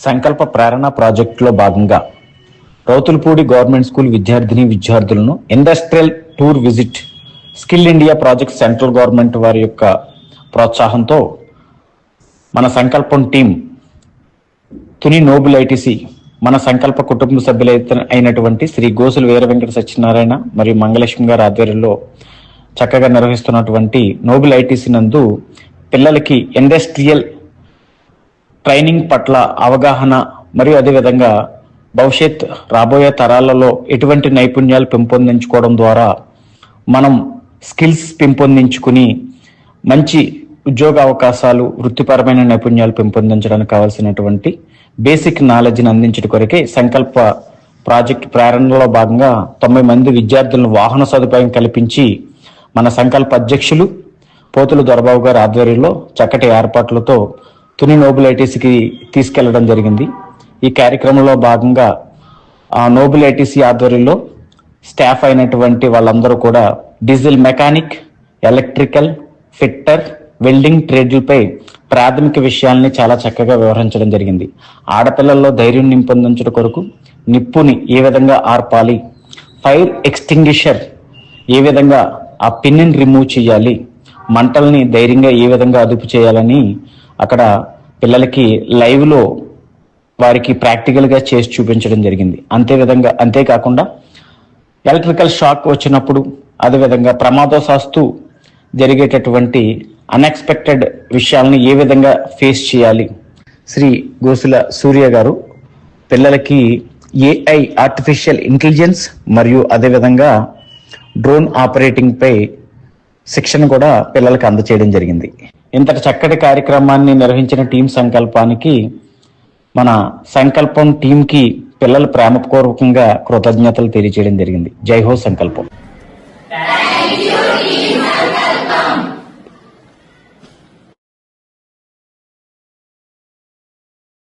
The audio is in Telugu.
సంకల్ప ప్రేరణ ప్రాజెక్టులో భాగంగా రౌతులపూడి గవర్నమెంట్ స్కూల్ విద్యార్థిని విద్యార్థులను industrial tour visit skill India project central government వారి యొక్క ప్రోత్సాహంతో మన సంకల్పం టీం తుని నోబుల్ ఐటీసీ మన సంకల్ప కుటుంబ సభ్యులు అయినటువంటి శ్రీ గోసులు వీర వెంకట సత్యనారాయణ మరియు మంగళలక్ష్మి గారి ఆధ్వర్యంలో చక్కగా నిర్వహిస్తున్నటువంటి నోబుల్ ఐటీసీ నందు పిల్లలకి ఇండస్ట్రియల్ ట్రైనింగ్ పట్ల అవగాహన మరియు అదేవిధంగా భవిష్యత్ రాబోయే తరాలలో ఎటువంటి నైపుణ్యాలు పెంపొందించుకోవడం ద్వారా మనం స్కిల్స్ పెంపొందించుకుని మంచి ఉద్యోగ అవకాశాలు వృత్తిపరమైన నైపుణ్యాలు పెంపొందించడానికి కావాల్సినటువంటి బేసిక్ నాలెడ్జ్ని అందించడం కొరకే సంకల్ప ప్రాజెక్ట్ ప్రేరణలో భాగంగా తొంభై మంది విద్యార్థులను వాహన సదుపాయం కల్పించి మన సంకల్ప అధ్యక్షులు పోతులు దొరబాబు గారి ఆధ్వర్యంలో చక్కటి ఏర్పాట్లతో తుని నోబుల్ ఐటీసీకి తీసుకెళ్ళడం జరిగింది. ఈ కార్యక్రమంలో భాగంగా ఆ నోబుల్ ఐటీసీ ఆధ్వర్యంలో స్టాఫ్ అయినటువంటి వాళ్ళందరూ కూడా diesel mechanic electrical fitter welding ట్రేడ్లపై ప్రాథమిక విషయాల్ని చాలా చక్కగా వివరించడం జరిగింది. ఆడపిల్లల్లో ధైర్యం నింపొందించడం కొరకు నిప్పుని ఏ విధంగా ఆర్పాలి ఫైర్ ఎక్స్టింగ్విషర్ ఏ విధంగా ఆ పిన్ని రిమూవ్ చేయాలి మంటల్ని ధైర్యంగా ఏ విధంగా అదుపు చేయాలని అక్కడ పిల్లలకి లైవ్లో వారికి ప్రాక్టికల్గా చేసి చూపించడం జరిగింది. అంతే విధంగా అంతేకాకుండా ఎలక్ట్రికల్ షాక్ వచ్చినప్పుడు అదేవిధంగా ప్రమాదవశాస్తు జరిగేటటువంటి అన్ఎక్స్పెక్టెడ్ విషయాలను ఏ విధంగా ఫేస్ చేయాలి? శ్రీ గోసుల సూర్య గారు పిల్లలకి ఏఐ ఆర్టిఫిషియల్ ఇంటెలిజెన్స్ మరియు అదేవిధంగా డ్రోన్ ఆపరేటింగ్ పై శిక్షణ కూడా పిల్లలకు అందచేయడం జరిగింది. ఇంతటి చక్కటి కార్యక్రమాన్ని నిర్వహించిన టీం సంకల్పానికి మన సంకల్పం టీంకి పిల్లలు ప్రేమపూర్వకంగా కృతజ్ఞతలు తెలియజేయడం జరిగింది. జై హో సంకల్పం.